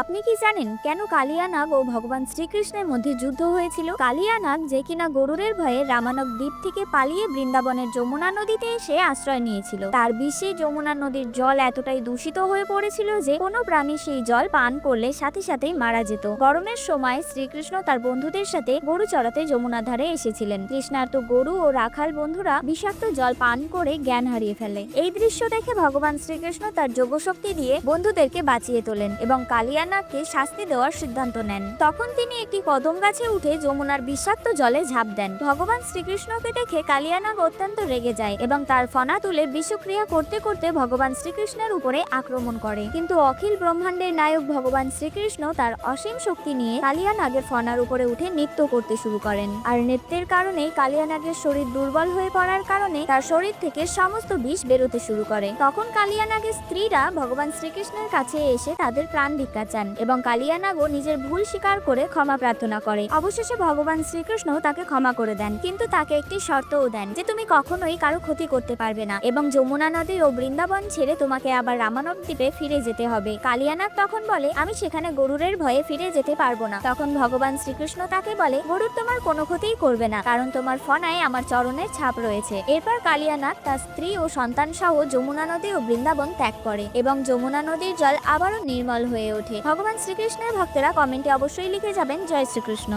আপনি কি জানেন কেন কালিয়ানাগ ও ভগবান শ্রীকৃষ্ণের মধ্যে যুদ্ধ হয়েছিল? কালিয়ানাগ যে কিনা গরুরের ভয়ে রামানক দ্বীপ থেকে পালিয়ে বৃন্দাবনের যমুনা নদীতে এসে আশ্রয় নিয়েছিল। তার বিষে যমুনা নদীর জল এতটাই দূষিত হয়ে পড়েছিল যে কোনো প্রাণী সেই জল পান করলে সাথে সাথেই মারা যেত। গরমের সময় শ্রীকৃষ্ণ তার বন্ধুদের সাথে গরু চড়াতে যমুনা ধারে এসেছিলেন। কৃষ্ণার্ত গরু ও রাখাল বন্ধুরা বিষাক্ত জল পান করে জ্ঞান হারিয়ে ফেলে। এই দৃশ্য দেখে ভগবান শ্রীকৃষ্ণ তার যোগশক্তি দিয়ে বন্ধুদেরকে বাঁচিয়ে তোলেন এবং কালিয়ানাগকে শাস্তি দেওয়ার সিদ্ধান্ত নেন। তখন তিনি একটি কদম গাছে উঠে যমুনার বিষাক্ত জলে ঝাঁপ দেন। ভগবান শ্রীকৃষ্ণকে দেখে কালিয়ানাগ অত্যন্ত রেগে যায় এবং তার ফনা তুলে বিষক্রিয়া করতে করতে ভগবান শ্রীকৃষ্ণের উপরে আক্রমণ করে। কিন্তু অখিল ব্রহ্মাণ্ডের নায়ক ভগবান শ্রীকৃষ্ণ তার অসীম শক্তি নিয়ে কালিয়ানাগের ফনার উপরে উঠে নৃত্য করতে শুরু করেন। আর নৃত্যের কারণে কালিয়ানাগের শরীর দুর্বল হয়ে পড়ার কারণে তার শরীর থেকে সমস্ত বিষ বেরোতে শুরু করে। তখন কালিয়ানাগের স্ত্রীরা ভগবান শ্রীকৃষ্ণের কাছে এসে তাদের প্রাণ ভিক্ষা চান এবং কালিয়ানাগও নিজের ভুল স্বীকার করে ক্ষমা প্রার্থনা করে। অবশেষে ভগবান শ্রীকৃষ্ণ তাকে ক্ষমা করে দেন, কিন্তু তাকে একটি শর্তও দেন যে তুমি কখনোই কারও ক্ষতি করতে পারবে না এবং যমুনা নদী ও বৃন্দাবন ছেড়ে তোমাকে আবার রামানব দ্বীপে ফিরে যেতে হবে। কালিয়ানাগ তখন বলে, আমি সেখানে গরুরের ভয়ে ফিরে যেতে পারব না। তখন ভগবান শ্রীকৃষ্ণ তাকে বলে, গরুর তোমার কোনো ক্ষতিই করবে না, কারণ তোমার ফনায় আমার চরণের ছাপ রয়েছে। এরপর কালিয়ানাগ তার স্ত্রী ও সন্তান সহ যমুনা নদী ও বৃন্দাবন ত্যাগ করে এবং যমুনা নদীর জল আবারও নির্মল হয়ে ওঠে। ভগবান শ্রীকৃষ্ণের ভক্তরা কমেন্টে অবশ্যই লিখে যাবেন জয় শ্রীকৃষ্ণ।